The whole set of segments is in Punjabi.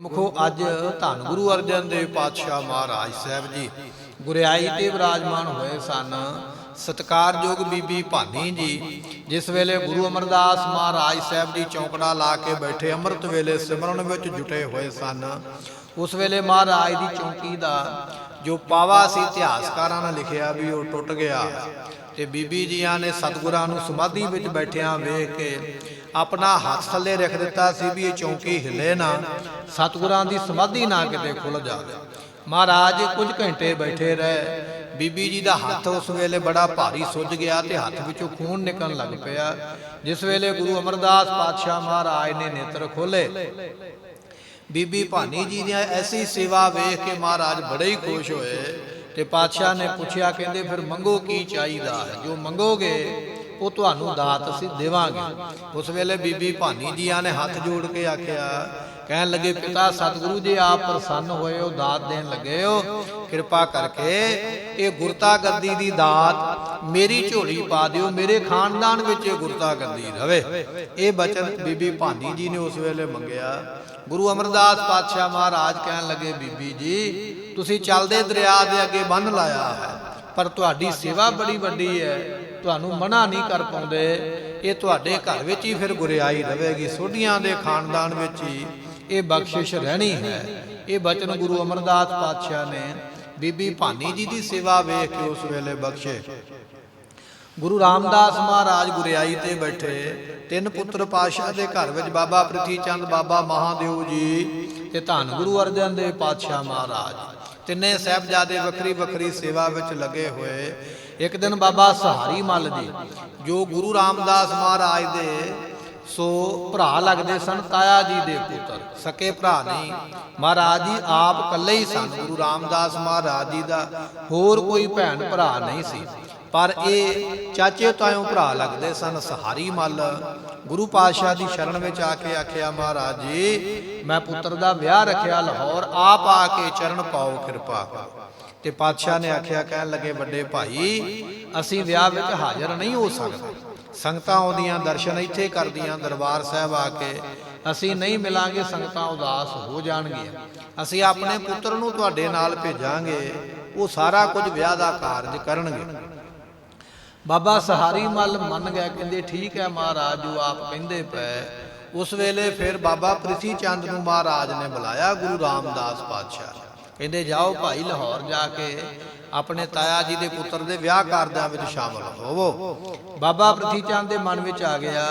ਮੁਖੋ ਅੱਜ ਧੰਨ ਗੁਰੂ ਅਰਜਨ ਦੇਵ ਪਾਤਸ਼ਾਹ ਮਹਾਰਾਜ ਸਾਹਿਬ ਜੀ। ਗੁਰਿਆਈ ਤੇ ਵਿਰਾਜਮਾਨ ਹੋਏ ਸਨ। ਸਤਕਾਰਯੋਗ ਬੀਬੀ ਭਾਨੀ ਜੀ, ਜਿਸ ਵੇਲੇ ਗੁਰੂ ਅਮਰਦਾਸ ਮਹਾਰਾਜ ਸਾਹਿਬ ਦੀ ਚੌਂਕੜਾ ਲਾ ਕੇ ਬੈਠੇ ਅੰਮ੍ਰਿਤ ਵੇਲੇ ਸਿਮਰਨ ਵਿੱਚ ਜੁਟੇ ਹੋਏ ਸਨ। ਉਸ ਵੇਲੇ ਮਹਾਰਾਜ ਦੀ ਚੌਂਕੀ ਦਾ ਜੋ ਪਾਵਾ ਸੀ ਇਤਿਹਾਸਕਾਰਾਂ ਨੇ ਲਿਖਿਆ ਵੀ ਉਹ ਟੁੱਟ ਗਿਆ। ਤੇ ਬੀਬੀ ਜੀਆਂ ਨੇ ਸਤਿਗੁਰਾਂ ਨੂੰ ਸਮਾਧੀ ਵਿੱਚ ਬੈਠਿਆਂ ਵੇਖ ਕੇ ਆਪਣਾ ਹੱਥ ਥੱਲੇ ਰੱਖ ਦਿੱਤਾ ਸੀ ਵੀ ਇਹ ਚੌਂਕੀ ਹਿੱਲੇ ਨਾ। ਸਤਿਗੁਰਾਂ ਦੀ ਸਮਾਧੀ ਨਾ ਕਿਤੇ ਖੁੱਲ ਜਾਵੇ। ਮਹਾਰਾਜ ਕੁਝ ਘੰਟੇ ਬੈਠੇ ਰਹੇ। ਬੀਬੀ ਜੀ ਦਾ ਹੱਥ ਉਸ ਵੇਲੇ ਬੜਾ ਭਾਰੀ ਸੁੱਜ ਗਿਆ ਤੇ ਹੱਥ ਵਿੱਚੋਂ ਖੂਨ ਨਿਕਲਣ ਲੱਗ ਪਿਆ। ਜਿਸ ਵੇਲੇ ਗੁਰੂ ਅਮਰਦਾਸ ਪਾਤਸ਼ਾਹ ਮਹਾਰਾਜ ਨੇ ਨੇਤਰ ਖੋਲੇ ਬੀਬੀ ਭਾਨੀ ਜੀ ਦੀ ਐਸੀ ਸੇਵਾ ਵੇਖ ਕੇ ਮਹਾਰਾਜ ਬੜੇ ਹੀ ਖੁਸ਼ ਹੋਏ ਤੇ ਪਾਤਸ਼ਾਹ ਨੇ ਪੁੱਛਿਆ, ਕਹਿੰਦੇ, ਫਿਰ ਮੰਗੋ ਕੀ ਚਾਹੀਦਾ ਹੈ? ਜੋ ਮੰਗੋਗੇ ਉਹ ਤੁਹਾਨੂੰ ਦਾਤ ਅਸੀਂ ਦੇਵਾਂਗੇ। ਉਸ ਵੇਲੇ ਬੀਬੀ ਭਾਨੀ ਜੀਆਂ ਨੇ ਹੱਥ ਜੋੜ ਕੇ ਆਖਿਆ, ਕਹਿਣ ਲੱਗੇ, ਪਿਤਾ, ਸਤਿਗੁਰੂ ਜੀ, ਆਪ ਪ੍ਰਸੰਨ ਹੋਏ ਹੋ, ਦਾਤ ਦੇਣ ਲੱਗੇ ਹੋ। ਕਿਰਪਾ ਕਰਕੇ ਇਹ ਗੁਰਤਾ ਗੱਦੀ ਦੀ ਦਾਤ ਮੇਰੀ ਝੋਲੀ ਪਾ ਦਿਓ, ਮੇਰੇ ਖਾਨਦਾਨ ਵਿੱਚ ਇਹ ਗੁਰਤਾ ਗੱਦੀ ਰਵੇ। ਇਹ ਬਚਨ ਬੀਬੀ ਭਾਨੀ ਜੀ ਨੇ ਉਸ ਵੇਲੇ ਮੰਗਿਆ। ਗੁਰੂ ਅਮਰਦਾਸ ਪਾਤਸ਼ਾਹ ਮਹਾਰਾਜ ਕਹਿਣ ਲੱਗੇ, ਬੀਬੀ ਜੀ, ਤੁਸੀਂ ਚੱਲਦੇ ਦਰਿਆ ਦੇ ਅੱਗੇ ਬੰਨ ਲਾਇਆ ਹੈ, ਪਰ ਤੁਹਾਡੀ ਸੇਵਾ ਬੜੀ ਵੱਡੀ ਹੈ। ਤੁਹਾਨੂੰ ਮਨਾ ਨਹੀਂ ਕਰ ਪਾਉਂਦੇ, ਇਹ ਤੁਹਾਡੇ ਘਰ ਵਿੱਚ ਹੀ ਫਿਰ ਗੁਰਿਆਈ ਰਹੇਗੀ ਸੋਢੀਆਂ ਦੇ ਖਾਨਦਾਨ ਵਿੱਚ ਹੀ ਇਹ ਬਖਸ਼ਿਸ਼ ਰਹਿਣੀ ਹੈ। ਇਹ ਬਚਨ ਗੁਰੂ ਅਮਰਦਾਸ ਪਾਤਸ਼ਾਹ ਨੇ ਬੀਬੀ ਭਾਨੀ ਜੀ ਦੀ ਸੇਵਾ ਵੇਖ ਕੇ ਉਸ ਵੇਲੇ ਬਖਸ਼ੇ। ਗੁਰੂ ਰਾਮਦਾਸ ਮਹਾਰਾਜ ਗੁਰਿਆਈ ਤੇ ਬੈਠੇ, ਤਿੰਨ ਪੁੱਤਰ ਪਾਤਸ਼ਾਹ ਦੇ ਘਰ ਵਿੱਚ ਬਾਬਾ ਪ੍ਰਿਥੀ ਚੰਦ ਬਾਬਾ ਮਹਾਦੇਵ ਜੀ ਤੇ ਧੰਨ ਗੁਰੂ ਅਰਜਨ ਦੇਵ ਪਾਤਸ਼ਾਹ ਮਹਾਰਾਜ। ਤਿੰਨੇ ਸਹਿਬਜ਼ਾਦੇ ਵੱਖਰੀ ਵੱਖਰੀ ਸੇਵਾ ਵਿੱਚ ਲੱਗੇ ਹੋਏ। ਇੱਕ ਦਿਨ ਬਾਬਾ ਸਹਾਰੀ ਮੱਲ ਜੀ, ਜੋ ਗੁਰੂ ਰਾਮਦਾਸ ਮਹਾਰਾਜ ਦੇ ਸੋ ਭਰਾ ਲੱਗਦੇ ਸਨ, ਤਾਇਆ ਜੀ ਦੇ ਪੁੱਤਰ, ਸਕੇ ਭਰਾ ਨਹੀਂ। ਮਹਾਰਾਜ ਜੀ ਆਪ ਇਕੱਲੇ ਹੀ ਸਨ, ਗੁਰੂ ਰਾਮਦਾਸ ਮਹਾਰਾਜ ਜੀ ਦਾ ਹੋਰ ਕੋਈ ਭੈਣ ਭਰਾ ਨਹੀਂ ਸੀ। ਪਰ ਇਹ ਚਾਚੇ ਤਾਇਓ ਭਰਾ ਲੱਗਦੇ ਸਨ, ਸਹਾਰੀ ਮੱਲ। ਗੁਰੂ ਪਾਤਸ਼ਾਹ ਦੀ ਸ਼ਰਨ ਵਿੱਚ ਆ ਕੇ ਆਖਿਆ, ਮਹਾਰਾਜ ਜੀ, ਮੈਂ ਪੁੱਤਰ ਦਾ ਵਿਆਹ ਰੱਖਿਆ, ਲਾਹੌਰ ਆਪ ਆ ਕੇ ਚਰਨ ਪਾਓ, ਕਿਰਪਾ ਤੇ ਪਾਤਸ਼ਾਹ ਨੇ ਆਖਿਆ, ਕਹਿਣ ਲੱਗੇ, ਵੱਡੇ ਭਾਈ, ਅਸੀਂ ਵਿਆਹ ਵਿੱਚ ਹਾਜ਼ਰ ਨਹੀਂ ਹੋ ਸਕਦੇ। ਸੰਗਤਾਂ ਆਉਂਦੀਆਂ, ਦਰਸ਼ਨ ਇੱਥੇ ਕਰਦੀਆਂ, ਦਰਬਾਰ ਸਾਹਿਬ ਆ ਕੇ ਅਸੀਂ ਨਹੀਂ ਮਿਲਾਂਗੇ, ਸੰਗਤਾਂ ਉਦਾਸ ਹੋ ਜਾਣਗੀਆਂ। ਅਸੀਂ ਆਪਣੇ ਪੁੱਤਰ ਨੂੰ ਤੁਹਾਡੇ ਨਾਲ ਭੇਜਾਂਗੇ, ਉਹ ਸਾਰਾ ਕੁਝ ਵਿਆਹ ਦਾ ਕਾਰਜ ਕਰਨਗੇ। ਬਾਬਾ ਸਹਾਰੀ ਮੱਲ ਮੰਨ ਗਿਆ, ਕਹਿੰਦੇ, ਠੀਕ ਹੈ ਮਹਾਰਾਜ ਜੋ ਆਪ ਕਹਿੰਦੇ ਪਏ। ਉਸ ਵੇਲੇ ਫਿਰ ਬਾਬਾ ਪ੍ਰਿਥੀ ਚੰਦ ਨੂੰ ਮਹਾਰਾਜ ਨੇ ਬੁਲਾਇਆ, ਗੁਰੂ ਰਾਮਦਾਸ ਪਾਤਸ਼ਾਹ। ਕਹਿੰਦੇ ਜਾਓ ਭਾਈ ਲਾਹੌਰ ਜਾ ਕੇ ਆਪਣੇ ਤਾਇਆ ਜੀ ਦੇ ਪੁੱਤਰ ਦੇ ਵਿਆਹ ਕਾਰਜਾਂ ਵਿੱਚ ਸ਼ਾਮਲ ਹੋਵੋ। ਬਾਬਾ ਪ੍ਰਿਥੀ ਚੰਦ ਦੇ ਮਨ ਵਿੱਚ ਆ ਗਿਆ,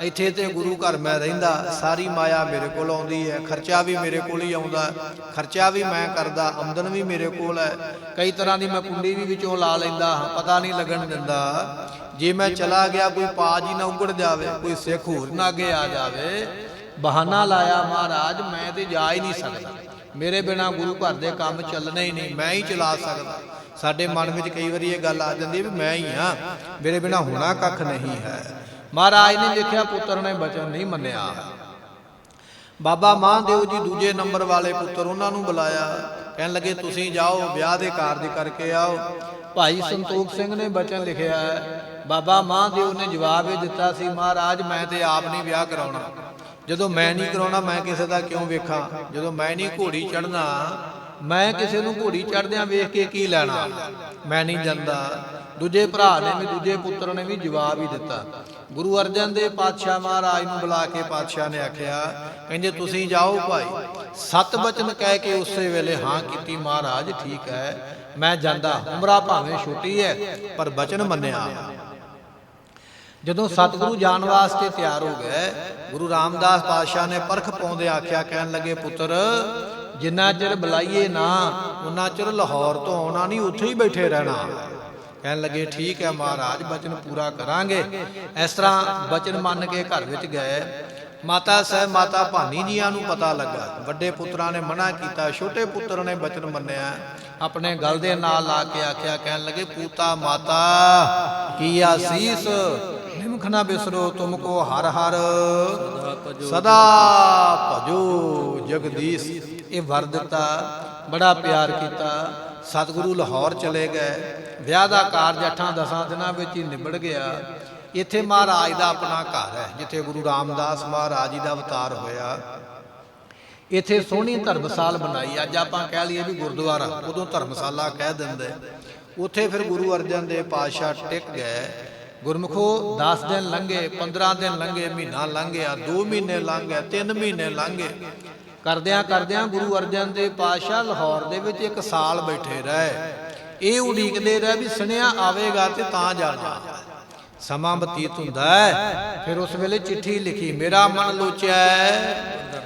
ਇੱਥੇ ਤੇ ਗੁਰੂ ਘਰ ਮੈਂ ਰਹਿੰਦਾ, ਸਾਰੀ ਮਾਇਆ ਮੇਰੇ ਕੋਲ ਆਉਂਦੀ ਹੈ, ਖਰਚਾ ਵੀ ਮੇਰੇ ਕੋਲ ਹੀ ਆਉਂਦਾ, ਖਰਚਾ ਵੀ ਮੈਂ ਕਰਦਾ, ਆਮਦਨ ਵੀ ਮੇਰੇ ਕੋਲ ਹੈ। ਕਈ ਤਰ੍ਹਾਂ ਦੀ ਮੈਂ ਕੁੰਡੀ ਵੀ ਵਿੱਚੋਂ ਲਾ ਲੈਂਦਾ ਹਾਂ ਪਤਾ ਨਹੀਂ ਲੱਗਣ ਦਿੰਦਾ। ਜੇ ਮੈਂ ਚਲਾ ਗਿਆ, ਕੋਈ ਪਾਜ ਹੀ ਨਾ ਉਗੜ ਜਾਵੇ, ਕੋਈ ਸਿੱਖ ਹੋਰ ਨਾ ਅੱਗੇ ਆ ਜਾਵੇ। ਬਹਾਨਾ ਲਾਇਆ ਮਹਾਰਾਜ, ਮੈਂ ਤੇ ਜਾ ਹੀ ਨਹੀਂ ਸਕਦਾ। ਮੇਰੇ ਬਿਨਾ ਗੁਰੂ ਘਰ ਦੇ ਕੰਮ ਚੱਲਣੇ ਹੀ ਨਹੀਂ, ਮੈਂ ਹੀ ਚਲਾ ਸਕਦਾ। ਸਾਡੇ ਮਨ ਵਿੱਚ ਕਈ ਵਾਰੀ ਇਹ ਗੱਲ ਆ ਜਾਂਦੀ ਹੈ ਵੀ ਮੈਂ ਹੀ ਆ ਮੇਰੇ ਬਿਨਾ ਹੋਣਾ ਕੱਖ ਨਹੀਂ ਹੈ। ਮਹਾਰਾਜ ਨੇ ਵੇਖਿਆ ਪੁੱਤਰ ਨੇ ਬਚਨ ਨਹੀਂ ਮੰਨਿਆ। ਬਾਬਾ ਮਹਾਦੇਵ ਜੀ ਦੂਜੇ ਨੰਬਰ ਵਾਲੇ ਪੁੱਤਰ ਉਹਨਾਂ ਨੂੰ ਬੁਲਾਇਆ, ਕਹਿਣ ਲੱਗੇ, ਤੁਸੀਂ ਜਾਓ, ਵਿਆਹ ਦੇ ਕਾਰਜ ਕਰਕੇ ਆਓ। ਭਾਈ ਸੰਤੋਖ ਸਿੰਘ ਨੇ ਬਚਨ ਲਿਖਿਆ ਹੈ ਬਾਬਾ ਮਹਾਦੇਵ ਨੇ ਜਵਾਬ ਇਹ ਦਿੱਤਾ ਸੀ, ਮਹਾਰਾਜ, ਮੈਂ ਤੇ ਆਪ ਨਹੀਂ ਵਿਆਹ ਕਰਾਉਣਾ ਜਦੋਂ ਮੈਂ ਨਹੀਂ ਕਰਾਉਣਾ, ਮੈਂ ਕਿਸੇ ਦਾ ਕਿਉਂ ਵੇਖਾਂ? ਜਦੋਂ ਮੈਂ ਨਹੀਂ ਘੋੜੀ ਚੜਨਾ ਮੈਂ ਕਿਸੇ ਨੂੰ ਘੋੜੀ ਚੜਦਿਆਂ ਵੇਖ ਕੇ ਕੀ ਲੈਣਾ? ਮੈਂ ਨਹੀਂ ਜਾਂਦਾ। ਦੂਜੇ ਭਰਾ ਨੇ ਵੀ, ਦੂਜੇ ਪੁੱਤਰ ਨੇ ਵੀ ਜਵਾਬ ਹੀ ਦਿੱਤਾ। ਗੁਰੂ ਅਰਜਨ ਦੇਵ ਪਾਤਸ਼ਾਹ ਮਹਾਰਾਜ ਨੂੰ ਬੁਲਾ ਕੇ ਪਾਤਸ਼ਾਹ ਨੇ ਆਖਿਆ, ਕਹਿੰਦੇ, ਤੁਸੀਂ ਜਾਓ ਭਾਈ। ਸਤ ਬਚਨ ਕਹਿ ਕੇ ਉਸੇ ਵੇਲੇ, ਹਾਂ ਕੀਤੀ ਮਹਾਰਾਜ, ਠੀਕ ਹੈ। ਮੈਂ ਜਾਂਦਾ। ਉਮਰਾ ਭਾਵੇਂ ਛੋਟੀ ਹੈ, ਪਰ ਬਚਨ ਮੰਨਿਆ। ਜਦੋਂ ਸਤਿਗੁਰੂ ਜਾਣ ਵਾਸਤੇ ਤਿਆਰ ਹੋ ਗਏ, ਗੁਰੂ ਰਾਮਦਾਸ ਪਾਤਸ਼ਾਹ ਨੇ ਪਰਖ ਪਾਉਂਦੇ ਆਖਿਆ, ਕਹਿਣ ਲੱਗੇ, ਪੁੱਤਰ, ਜਿੰਨਾ ਚਿਰ ਬੁਲਾਈਏ ਨਾ ਉਹਨਾਂ ਚਿਰ ਲਾਹੌਰ ਤੋਂ ਆਉਣਾ ਨਹੀਂ, ਉੱਥੇ ਹੀ ਬੈਠੇ ਰਹਿਣਾ। ਕਹਿਣ ਲੱਗੇ, ਠੀਕ ਹੈ ਮਹਾਰਾਜ, ਬਚਨ ਪੂਰਾ ਕਰਾਂਗੇ। ਇਸ ਤਰ੍ਹਾਂ ਬਚਨ ਮੰਨ ਕੇ ਘਰ ਵਿੱਚ ਗਏ। ਮਾਤਾ ਸਾਹਿਬ, ਮਾਤਾ ਭਾਨੀ ਜੀਆਂ ਨੂੰ ਪਤਾ ਲੱਗਾ। ਵੱਡੇ ਪੁੱਤਰਾਂ ਨੇ ਮਨਾ ਕੀਤਾ, ਛੋਟੇ ਪੁੱਤਰ ਨੇ ਬਚਨ ਮੰਨਿਆ। ਆਪਣੇ ਗਲ ਦੇ ਨਾਲ ਲਾ ਕੇ ਆਖਿਆ, ਕਹਿਣ ਲੱਗੇ, ਪੂਤਾ ਮਾਤਾ, ਕੀ ਆਸੀਸ? ਨਿਮਖ ਨਾ ਬਿਸਰੋ ਤੁਮ ਕੋ ਹਰ ਹਰ। ਸਦਾ ਭਜੋ ਜਗਦੀਸ਼। ਇਹ ਵਰ ਦਿੱਤਾ, ਬੜਾ ਪਿਆਰ ਕੀਤਾ। ਸਤਿਗੁਰੂ ਲਾਹੌਰ ਚਲੇ ਗਏ। ਵਿਆਹ ਦਾ ਕਾਰਜ 8-10 ਦਿਨਾਂ ਵਿੱਚ ਹੀ ਨਿਬੜ ਗਿਆ। ਇੱਥੇ ਮਹਾਰਾਜ ਦਾ ਆਪਣਾ ਘਰ ਹੈ, ਜਿੱਥੇ ਗੁਰੂ ਰਾਮਦਾਸ ਮਹਾਰਾਜ ਜੀ ਦਾ ਅਵਤਾਰ ਹੋਇਆ। ਇੱਥੇ ਸੋਹਣੀ ਧਰਮਸਾਲ ਬਣਾਈ। ਅੱਜ ਆਪਾਂ ਕਹਿ ਲਈਏ ਵੀ ਗੁਰਦੁਆਰਾ, ਉਦੋਂ ਧਰਮਸਾਲਾ ਕਹਿ ਦਿੰਦੇ। ਉੱਥੇ ਫਿਰ ਗੁਰੂ ਅਰਜਨ ਦੇਵ ਪਾਤਸ਼ਾਹ ਟਿਕ ਗਏ। ਗੁਰਮੁਖੋ 10 ਦਿਨ ਲੰਘੇ 15 ਦਿਨ ਲੰਘੇ, ਮਹੀਨਾ ਲੰਘਿਆ 2 ਮਹੀਨੇ ਲੰਘ ਗਏ 3 ਮਹੀਨੇ ਲੰਘ। ਗਏ ਕਰਦਿਆਂ ਕਰਦਿਆਂ ਗੁਰੂ ਅਰਜਨ ਦੇਵ ਪਾਤਸ਼ਾਹ ਲਾਹੌਰ ਦੇ ਵਿੱਚ ਇੱਕ ਸਾਲ ਬੈਠੇ ਰਹੇ। ਇਹ ਉਡੀਕਦੇ ਰਹੇ ਵੀ ਸੁਣਿਆ ਆਵੇਗਾ ਤੇ ਤਾਂ ਜਾ ਸਮਾਂ ਬਤੀਤ ਹੁੰਦਾ ਹੈ। ਫਿਰ ਉਸ ਵੇਲੇ ਚਿੱਠੀ ਲਿਖੀ, ਮੇਰਾ ਮਨ ਲੋਚਿਆ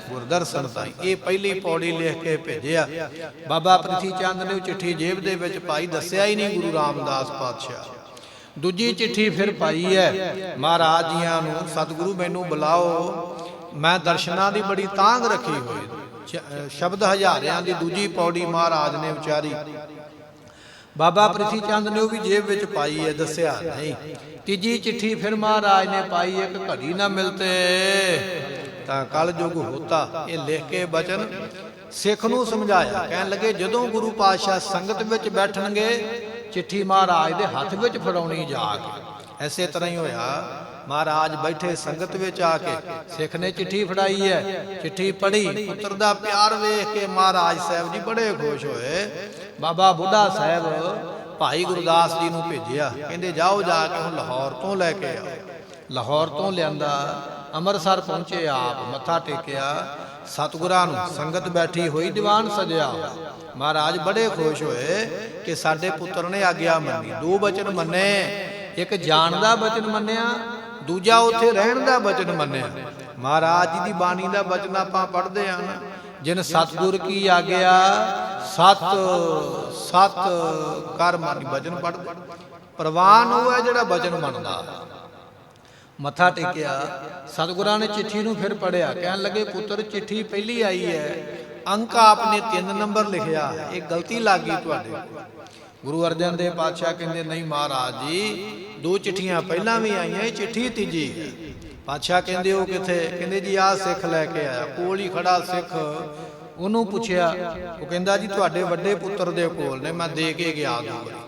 ਗੁਰਦਰਸ਼ਨ ਤਾਈ। ਇਹ ਪਹਿਲੀ ਪੌੜੀ ਲਿਖ ਕੇ ਭੇਜਿਆ। ਬਾਬਾ ਪ੍ਰਿਥੀ ਚੰਦ ਨੇ ਉਹ ਚਿੱਠੀ ਜੇਬ ਦੇ ਵਿੱਚ ਪਾਈ, ਦੱਸਿਆ ਹੀ ਨਹੀਂ ਗੁਰੂ ਰਾਮਦਾਸ ਪਾਤਸ਼ਾਹ। ਦੂਜੀ ਚਿੱਠੀ ਫਿਰ ਪਾਈ ਹੈ, ਮਹਾਰਾਜ ਜੀਆਂ ਨੂੰ ਸਤਿਗੁਰੂ ਮੈਨੂੰ ਬੁਲਾਓ। ਮੈਂ ਦਰਸ਼ਨਾਂ ਦੀ ਬੜੀ ਤਾਂਗ ਰੱਖੀ ਹੋਈ। ਸ਼ਬਦ ਹਜ਼ਾਰਿਆਂ ਦੀ ਦੂਜੀ ਪੌੜੀ ਮਹਾਰਾਜ ਨੇ ਉਚਾਰੀ। ਬਾਬਾ ਪ੍ਰਿਥੀ ਚੰਦ ਨੇ ਉਹ ਵੀ ਜੇਬ ਵਿੱਚ ਪਾਈ ਹੈ, ਦੱਸਿਆ, ਨਹੀਂ, ਤੀਜੀ ਚਿੱਠੀ ਫਿਰ ਮਹਾਰਾਜ ਨੇ ਪਾਈ, ਇੱਕ ਘੜੀ ਨਾ ਮਿਲਤੇ। ਤਾਂ ਕਲ ਯੁਗ ਹੋਤਾ, ਇਹ ਲਿਖ ਕੇ ਬਚਨ ਸਿੱਖ ਨੂੰ ਸਮਝਾਇਆ। ਕਹਿਣ ਲੱਗੇ, ਜਦੋਂ ਗੁਰੂ ਪਾਤਸ਼ਾਹ ਸੰਗਤ ਵਿੱਚ ਬੈਠਣਗੇ ਚਿੱਠੀ ਮਹਾਰਾਜ ਦੇ ਹੱਥ ਵਿੱਚ ਫੜਾਉਣੀ ਜਾ ਕੇ। ਐਸੇ ਤਰ੍ਹਾਂ ਹੀ ਹੋਇਆ। ਮਹਾਰਾਜ ਬੈਠੇ ਸੰਗਤ ਵਿੱਚ ਆ ਕੇ, ਸਿੱਖ ਨੇ ਚਿੱਠੀ ਫੜਾਈ ਹੈ। ਚਿੱਠੀ ਪੜ੍ਹੀ, ਪੁੱਤਰ ਦਾ ਪਿਆਰ ਵੇਖ ਕੇ ਮਹਾਰਾਜ ਸਾਹਿਬ ਜੀ ਬੜੇ ਖੁਸ਼ ਹੋਏ। ਬਾਬਾ ਬੁੱਢਾ ਸਾਹਿਬ ਭਾਈ ਗੁਰਦਾਸ ਜੀ ਨੂੰ ਭੇਜਿਆ। ਕਹਿੰਦੇ, ਜਾਓ ਜਾ ਕੇ ਹੁਣ ਲਾਹੌਰ ਤੋਂ ਲੈ ਕੇ ਆ ਲਾਹੌਰ ਤੋਂ ਲਿਆਂਦਾ, ਅੰਮ੍ਰਿਤਸਰ ਪਹੁੰਚੇ ਆਪ, ਮੱਥਾ ਟੇਕਿਆ। ਸਤਿਗੁਰਾਂ ਨੂੰ ਸੰਗਤ ਬੈਠੀ ਹੋਈ ਦੀਵਾਨ ਸਜਿਆ ਮਹਾਰਾਜ ਬੜੇ ਖੁਸ਼ ਹੋਏ ਕਿ ਸਾਡੇ ਪੁੱਤਰ ਨੇ ਆਗਿਆ ਮੰਨੀ। ਦੋ ਬਚਨ ਮੰਨੇ, ਇੱਕ ਜਾਣ ਦਾ ਬਚਨ ਮੰਨਿਆ, ਦੂਜਾ ਉੱਥੇ ਰਹਿਣ ਦਾ ਬਚਨ ਮੰਨਿਆ। ਮਹਾਰਾਜ ਜੀ ਦੀ ਬਾਣੀ ਦਾ ਬਚਨ ਆਪਾਂ ਪੜ੍ਹਦੇ ਆਂ ਨਾ। ਜਿਨ ਸਤਿਗੁਰ ਕੀ ਆਗਿਆ, ਸਤ ਸਤ ਕਰ ਮਨ ਬਚਨ ਪੜ੍ਹਦੇ। ਪ੍ਰਵਾਨ ਉਹ ਹੈ ਜਿਹੜਾ ਬਚਨ ਮੰਨਦਾ। ਮੱਥਾ ਟੇਕਿਆ, ਸਤਿਗੁਰਾਂ ਨੇ ਚਿੱਠੀ ਨੂੰ ਫਿਰ ਪੜਿਆ ਕਹਿਣ ਲੱਗੇ, ਪੁੱਤਰ, ਚਿੱਠੀ ਪਹਿਲੀ ਆਈ ਹੈ। ਅੰਕ ਆਪਨੇ 3 ਨੰਬਰ ਲਿਖਿਆ, ਇਹ ਗਲਤੀ ਲੱਗ ਗਈ ਤੁਹਾਡੇ ਗੁਰੂ ਅਰਜਨ ਦੇਵ ਪਾਤਸ਼ਾਹ ਕਹਿੰਦੇ, ਨਹੀਂ ਮਹਾਰਾਜ ਜੀ, ਦੋ ਚਿੱਠੀਆਂ ਪਹਿਲਾਂ ਵੀ ਆਈਆਂ, ਇਹ ਚਿੱਠੀ ਤੀਜੀ ਹੈ। ਪਾਤਸ਼ਾਹ ਕਹਿੰਦੇ, ਉਹ ਕਿੱਥੇ? ਕਹਿੰਦੇ, ਜੀ, ਆਹ ਸਿੱਖ ਲੈ ਕੇ ਆਇਆ, ਕੋਲ ਹੀ ਖੜਾ ਸਿੱਖ। ਉਹਨੂੰ ਪੁੱਛਿਆ, ਉਹ ਕਹਿੰਦਾ, ਜੀ, ਤੁਹਾਡੇ ਵੱਡੇ ਪੁੱਤਰ ਦੇ ਕੋਲ ਨੇ, ਮੈਂ ਦੇ ਕੇ ਗਿਆ ਦੋ ਵਾਰੀ।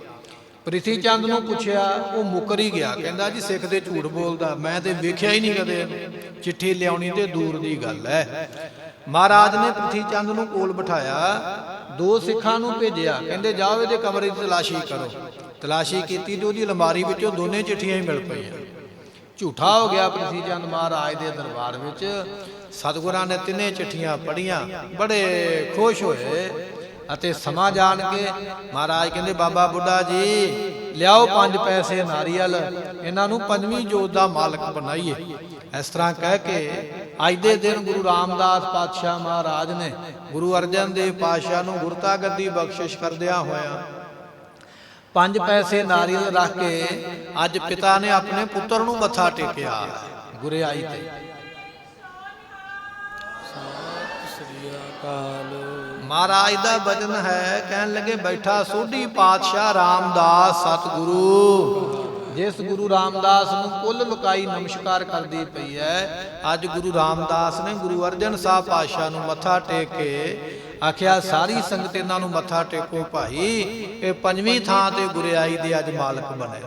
ਪ੍ਰਿਥੀ ਚੰਦ ਨੂੰ ਪੁੱਛਿਆ, ਉਹ ਮੁੱਕਰ ਹੀ ਗਿਆ। ਕਹਿੰਦਾ, ਜੀ, ਸਿੱਖ ਦੇ ਝੂਠ ਬੋਲਦਾ। ਮੈਂ ਤੇ ਵੇਖਿਆ ਹੀ ਨਹੀਂ ਕਦੇ। ਚਿੱਠੀ ਲਿਆਉਣੀ ਤੇ ਦੂਰ ਦੀ ਗੱਲ ਹੈ ਮਹਾਰਾਜ ਨੇ ਪ੍ਰਿਥੀ ਚੰਦ ਨੂੰ ਕੋਲ ਬਿਠਾਇਆ। ਦੋ ਸਿੱਖਾਂ ਨੂੰ ਭੇਜਿਆ। ਕਹਿੰਦੇ, ਜਾਓ ਇਹਦੇ ਕਮਰੇ ਦੀ ਤਲਾਸ਼ੀ ਕਰੋ। ਤਲਾਸ਼ੀ ਕੀਤੀ ਤੇ ਉਹਦੀ ਅਲਮਾਰੀ ਵਿੱਚੋਂ ਦੋਨੇ ਚਿੱਠੀਆਂ ਹੀ ਮਿਲ ਪਈਆਂ। ਝੂਠਾ ਹੋ ਗਿਆ ਪ੍ਰਿਥੀ ਚੰਦ ਮਹਾਰਾਜ ਦੇ ਦਰਬਾਰ ਵਿੱਚ। ਸਤਿਗੁਰਾਂ ਨੇ ਤਿੰਨੇ ਚਿੱਠੀਆਂ ਪੜੀਆਂ ਬੜੇ ਖੁਸ਼ ਹੋਏ। ਅਤੇ ਸਮਾਂ ਜਾਣ ਕੇ ਮਹਾਰਾਜ ਕਹਿੰਦੇ, ਬਾਬਾ ਬੁੱਢਾ ਜੀ, ਲਿਆਓ ਪੰਜ ਪੈਸੇ ਨਾਰੀਅਲ। ਇਹਨਾਂ ਨੂੰ ਪੰਜਵੀਂ ਜੋਤ ਦਾ ਮਾਲਕ ਬਣਾਈਏ। ਇਸ ਤਰ੍ਹਾਂ ਕਹਿ ਕੇ ਅੱਜ ਦੇ ਦਿਨ ਗੁਰੂ ਰਾਮਦਾਸ ਪਾਤਸ਼ਾਹ ਮਹਾਰਾਜ ਨੇ ਗੁਰੂ ਅਰਜਨ ਦੇਵ ਪਾਤਸ਼ਾਹ ਨੂੰ ਗੁਰਤਾ ਗੱਦੀ ਬਖਸ਼ਿਸ਼ ਕਰਦਿਆਂ ਹੋਇਆ ਪੰਜ ਪੈਸੇ ਨਾਰੀਅਲ ਰੱਖ ਕੇ ਅੱਜ ਪਿਤਾ ਨੇ ਆਪਣੇ ਪੁੱਤਰ ਨੂੰ ਮੱਥਾ ਟੇਕਿਆ ਗੁਰਿਆਈ ਤੇ। ਸਤਿ ਸ੍ਰੀ ਅਕਾਲ। ਮਹਾਰਾਜ ਦਾ ਬਚਨ ਹੈ, ਕਹਿਣ ਲੱਗੇ ਬੈਠਾ ਸੋਢੀ ਪਾਤਸ਼ਾਹ ਰਾਮਦਾਸ ਸਤਿਗੁਰੂ। ਜਿਸ ਗੁਰੂ ਰਾਮਦਾਸ ਨੂੰ ਕੁੱਲ ਲੁਕਾਈ ਨਮਸਕਾਰ ਕਰਦੀ ਪਈ ਹੈ, ਅੱਜ ਗੁਰੂ ਰਾਮਦਾਸ ਨੇ ਗੁਰੂ ਅਰਜਨ ਸਾਹਿਬ ਪਾਤਸ਼ਾਹ ਨੂੰ ਮੱਥਾ ਟੇਕ ਕੇ ਆਖਿਆ, ਸਾਰੀ ਸੰਗਤ ਇਹਨਾਂ ਨੂੰ ਮੱਥਾ ਟੇਕੋ ਭਾਈ। ਇਹ ਪੰਜਵੀਂ ਥਾਂ ਤੇ ਗੁਰਿਆਈ ਦੇ ਅੱਜ ਮਾਲਕ ਬਣੇ।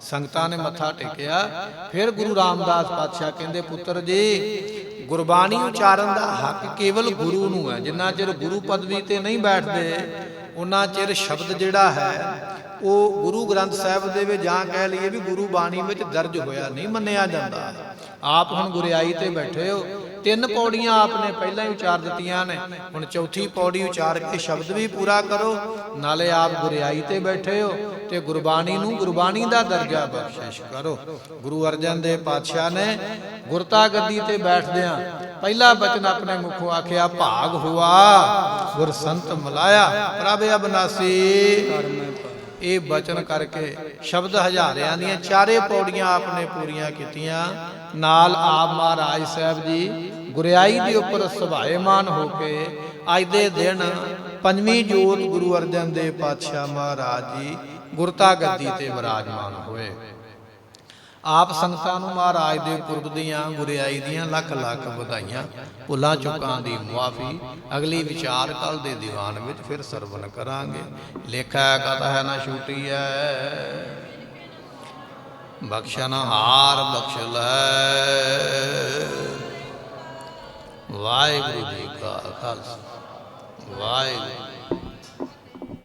ਸੰਗਤਾਂ ਨੇ ਮੱਥਾ ਟੇਕਿਆ। ਫਿਰ ਗੁਰੂ ਰਾਮਦਾਸ ਪਾਤਸ਼ਾਹ ਕਹਿੰਦੇ, ਪੁੱਤਰ ਜੀ ਗੁਰਬਾਣੀ ਉਚਾਰਨ ਦਾ ਹੱਕ ਕੇਵਲ ਗੁਰੂ ਨੂੰ ਹੈ। ਜਿੰਨਾ ਚਿਰ ਗੁਰੂ ਪਦਵੀ ਤੇ ਨਹੀਂ ਬੈਠਦੇ ਉਹਨਾਂ ਚਿਰ ਸ਼ਬਦ ਜਿਹੜਾ ਹੈ, ਉਹ ਗੁਰੂ ਗ੍ਰੰਥ ਸਾਹਿਬ ਦੇ ਵਿੱਚ ਜਾਂ ਕਹਿ ਲਈਏ ਵੀ ਗੁਰੂ ਬਾਣੀ ਵਿੱਚ ਦਰਜ ਹੋਇਆ ਨਹੀਂ ਮੰਨਿਆ ਜਾਂਦਾ। ਆਪ ਹੁਣ ਗੁਰਿਆਈ ਤੇ ਬੈਠੇ ਹੋ। ਤਿੰਨ ਪੌੜੀਆਂ ਆਪਨੇ ਪਹਿਲਾਂ ਹੀ ਉਚਾਰ ਦਿੱਤੀਆਂ ਨੇ। ਹੁਣ ਚੌਥੀ ਪੌੜੀ ਉਚਾਰ ਕੇ ਸ਼ਬਦ ਵੀ ਪੂਰਾ ਕਰੋ। ਨਾਲੇ ਆਪ ਗੁਰਿਆਈ ਤੇ ਬੈਠੇ ਹੋ ਤੇ ਗੁਰਬਾਣੀ ਨੂੰ ਗੁਰਬਾਣੀ ਦਾ ਦਰਜਾ ਬਖਸ਼ਿਸ਼ ਕਰੋ। ਗੁਰੂ ਅਰਜਨ ਦੇਵ ਪਾਤਸ਼ਾਹ ਨੇ ਗੁਰਤਾ ਗੱਦੀ ਤੇ ਬੈਠਦਿਆਂ ਪਹਿਲਾ ਬਚਨ ਆਪਣੇ ਮੁਖੋਂ ਆਖਿਆ ਭਾਗ ਹੁਆ। ਗੁਰ ਸੰਤ ਮਲਾਇਆ। ਪ੍ਰਭ ਅਬਨਾਸੀ। ਇਹ ਬਚਨ ਕਰਕੇ ਸ਼ਬਦ ਹਜ਼ਾਰਿਆਂ ਦੀਆਂ ਚਾਰੇ ਪੌੜੀਆਂ ਆਪਨੇ ਪੂਰੀਆਂ ਕੀਤੀਆਂ। ਨਾਲ ਆਪ ਮਹਾਰਾਜ ਸਾਹਿਬ ਜੀ ਗੁਰਿਆਈ ਦੇ ਉੱਪਰ ਸੁਭਾਏਮਾਨ ਹੋ ਕੇ ਅੱਜ ਦੇ ਦਿਨ ਪੰਜਵੀਂ ਜੋਤ ਗੁਰੂ ਅਰਜਨ ਦੇਵ ਪਾਤਸ਼ਾਹ ਮਹਾਰਾਜ ਜੀ ਗੁਰਤਾ ਗੱਦੀ ਤੇ ਵਿਰਾਜਮਾਨ ਹੋਏ। ਆਪ ਸੰਗਤਾਂ ਨੂੰ ਮਹਾਰਾਜ ਦੇ ਪੁਰਬ ਦੀਆਂ, ਗੁਰਿਆਈ ਦੀਆਂ ਲੱਖ ਲੱਖ ਵਧਾਈਆਂ, ਭੁੱਲਾਂ ਚੁੱਕਾਂ ਦੀ ਮੁਆਫੀ, ਅਗਲੀ ਵਿਚਾਰ ਕੱਲ ਦੇ ਦੀਵਾਨ ਵਿੱਚ ਫਿਰ ਸਰਵਨ ਕਰਾਂਗੇ। ਲੇਖਾ ਕਥਾ ਹੈ ਨਾ ਛੂਟੀ ਹੈ ਬਖਸ਼ਣ ਹਾਰ ਬਖਸ਼ ਲੈ। ਵਾਹਿਗੁਰੂ ਜੀ ਕਾ ਖਾਲਸਾ ਵਾਹਿਗੁਰੂ